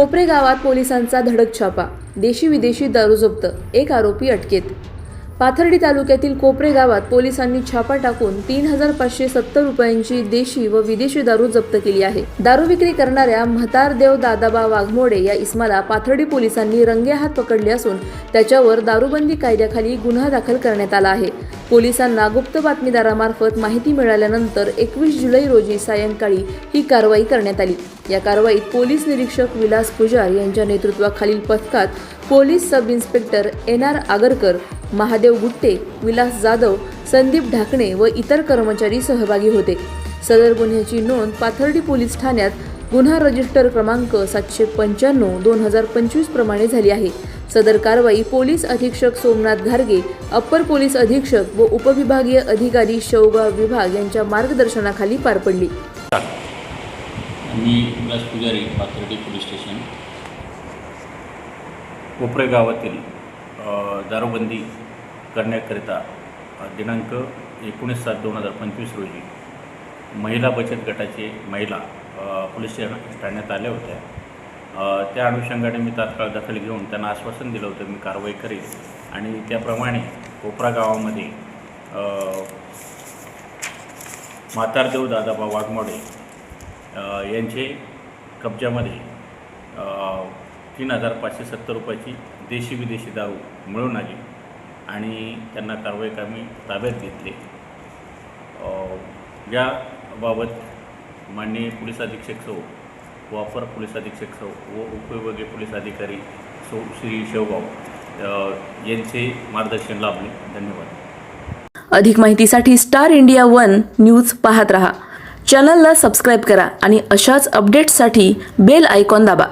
कोपरे गावात पोलिसांचा धडक छापा. देशी विदेशी दारू जप्त एक आरोपी अटकेत. पाथर्डी तालुक्यातील कोपरे गावात पोलिसांनी छापा टाकून तीन हजार पाचशे सत्तर रुपयांची देशी व विदेशी दारू जप्त केली आहे. दारू विक्री करणाऱ्या म्हातारदेव दादाबा वाघमोडे या इसमाला पाथर्डी पोलिसांनी रंगेहात पकडले असून त्याच्यावर दारूबंदी कायद्याखाली गुन्हा दाखल करण्यात आला आहे. पोलिसांना गुप्त बातमीदारामार्फत माहिती मिळाल्यानंतर एकवीस जुलै रोजी सायंकाळी ही कारवाई करण्यात आली. या कारवाईत पोलीस निरीक्षक विलास पुजार यांच्या नेतृत्वाखालील पथकात police sub inspector N R Agarkar Mahadev Gutte Vilas Jadhav Sandeep Dhakane व इतर कर्मचारी सहभागी होते. सदर गुन्ह्याची नोंद पाथर्डी पोलीस ठाण्यात गुन्हा रजिस्टर क्रमांक सातशे पंच्याण्णव दोन हजार पंचवीस प्रमाणे झाली आहे. सदर कारवाई पोलीस अधीक्षक सोमनाथ घारगे अप्पर पोलीस अधीक्षक व उपविभागीय अधिकारी शौगाव विभाग यांच्या मार्गदर्शनाखाली पार पडली. मी विलास पुजारी पाथर्डी पोलीस स्टेशन. कोपरे गावातील दारूबंदी करण्याकरिता दिनांक एकोणीस सात दोन हजार पंचवीस रोजी महिला बचत गटाचे महिला पोलीस स्टेशन ठाण्यात आल्या होत्या. त्या अनुषंगाने मी तात्काळ दखल घेऊन त्यांना आश्वासन दिलं होतं मी कारवाई करेन आणि त्याप्रमाणे कोपरा गावामध्ये म्हातारदेव दादाबा वाघमोडे यांचे कब्जामध्ये तीन हजार पाचशे सत्तर रुपयाची देशी विदेशी दारू मिळून आली. आणि त्यांना कारवाई कामी ताब्यात घेतले. याबाबत माननीय पोलीस अधीक्षक सौ वापर पोलीस अधीक्षक सौ व उपविभागीय पोलीस अधिकारी सौ श्री शेवगाव यांचे मार्गदर्शन लाभले. धन्यवाद. अधिक माहितीसाठी स्टार इंडिया वन न्यूज पाहत रहा. चॅनलला सबस्क्राईब करा आणि अशाच अपडेट्ससाठी बेल आयकॉन दाबा.